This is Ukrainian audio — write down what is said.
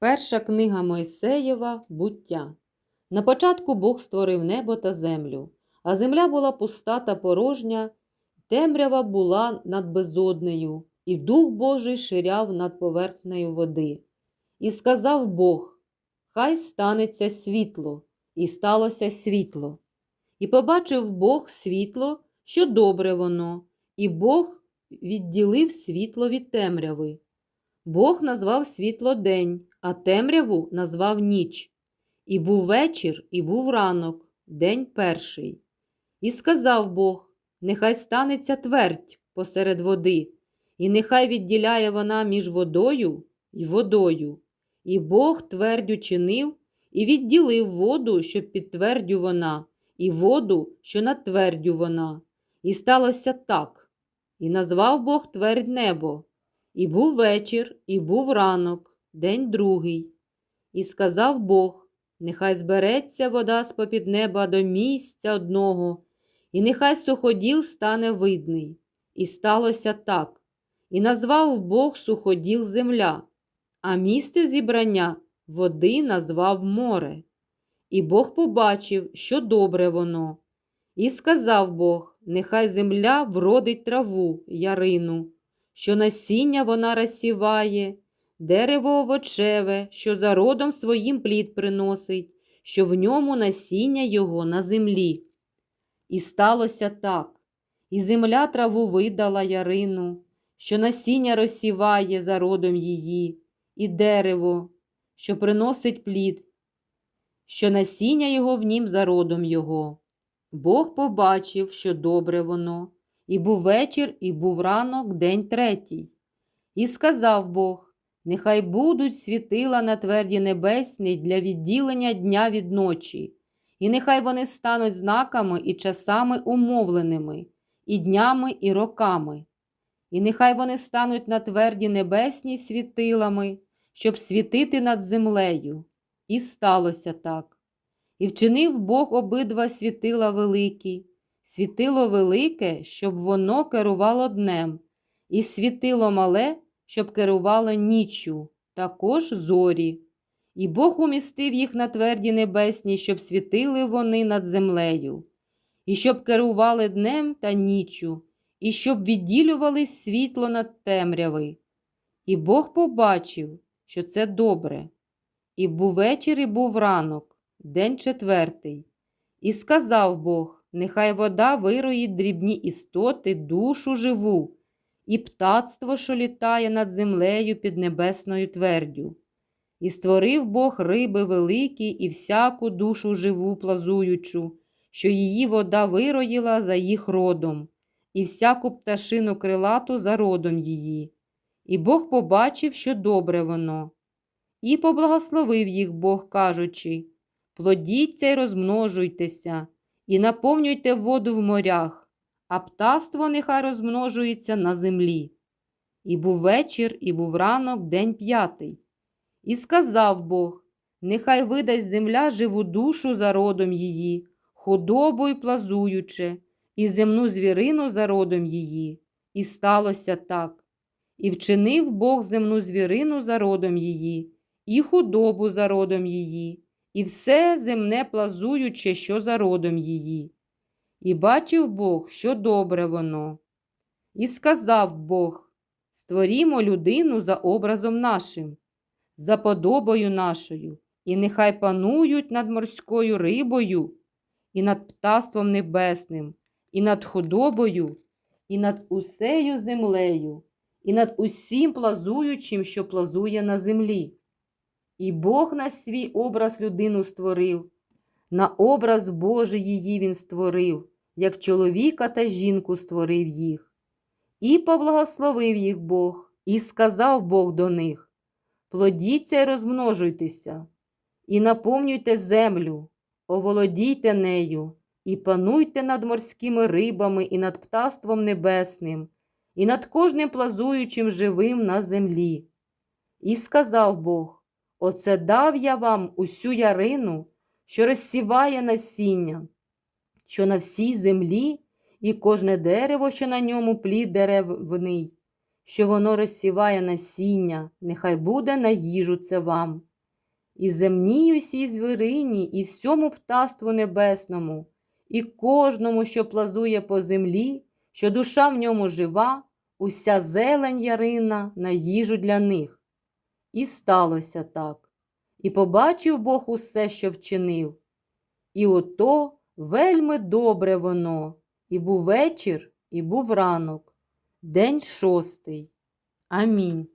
Перша книга Мойсеєва Буття. На початку Бог створив небо та землю, а земля була пуста та порожня, темрява була над безоднею, і Дух Божий ширяв над поверхнею води. І сказав Бог: Хай станеться світло, і сталося світло. І побачив Бог світло, що добре воно, і Бог відділив світло від темряви. Бог назвав світло день, а темряву назвав ніч. І був вечір, і був ранок, день перший. І сказав Бог: Нехай станеться твердь посеред води, і нехай відділяє вона між водою і водою. І Бог твердю чинив і відділив воду, щоб під твердю вона, і воду, що над твердю вона. І сталося так. І назвав Бог твердь небо. І був вечір, і був ранок, день другий. І сказав Бог: Нехай збереться вода з попід неба до місця одного, і нехай суходіл стане видний. І сталося так. І назвав Бог суходіл земля, а місце зібрання води назвав море. І Бог побачив, що добре воно. І сказав Бог: Нехай земля вродить траву, ярину що насіння вона розсіває, дерево овочеве, що за родом своїм плід приносить, що в ньому насіння його на землі. І сталося так, і земля траву видала ярину, що насіння розсіває за родом її, і дерево, що приносить плід, що насіння його в нім за родом його. Бог побачив, що добре воно. І був вечір, і був ранок, день третій. І сказав Бог: Нехай будуть світила на тверді небесні для відділення дня від ночі, і нехай вони стануть знаками і часами умовленими, і днями, і роками. І нехай вони стануть на тверді небесні світилами, щоб світити над землею. І сталося так. І вчинив Бог обидва світила великі світило велике, щоб воно керувало днем, і світило мале, щоб керувало ніччю, також зорі. І Бог умістив їх на тверді небесні, щоб світили вони над землею, і щоб керували днем та ніччю, і щоб відділювали світло над темряви. І Бог побачив, що це добре. І був вечір, і був ранок, день четвертий. І сказав Бог Нехай вода вироїть дрібні істоти, душу живу, і птацтво, що літає над землею під небесною твердю. І створив Бог риби великі і всяку душу живу плазуючу, що її вода вироїла за їх родом, і всяку пташину крилату за родом її. І Бог побачив, що добре воно. І поблагословив їх Бог, кажучи Плодіться й розмножуйтеся і наповнюйте воду в морях, а птаство нехай розмножується на землі. І був вечір, і був ранок, день п'ятий. І сказав Бог: Нехай видасть земля живу душу за родом її, худобу й плазуюче, і земну звірину за родом її. І сталося так. І вчинив Бог земну звірину за родом її, і худобу за родом її, і все земне плазуюче, що за родом її. І бачив Бог, що добре воно. І сказав Бог Створімо людину за образом нашим, за подобою нашою, і нехай панують над морською рибою, і над птаством небесним, і над худобою, і над усею землею, і над усім плазуючим, що плазує на землі. І Бог на свій образ людину створив, на образ Божий її він створив, як чоловіка та жінку створив їх. І поблагословив їх Бог, і сказав Бог до них: Плодіться й розмножуйтеся, і наповнюйте землю, оволодійте нею, і пануйте над морськими рибами, і над птаством небесним, і над кожним плазуючим живим на землі. І сказав Бог. Оце дав я вам усю ярину, що розсіває насіння, що на всій землі, і кожне дерево, що на ньому плід деревний, що воно розсіває насіння, нехай буде на їжу це вам. і земній усій звірині, і всьому птаству небесному, і кожному, що плазує по землі, що душа в ньому жива, уся зелень ярина на їжу для них. І сталося так. І побачив Бог усе, що вчинив. І ото вельми добре воно, і був вечір, і був ранок, день шостий. Амінь.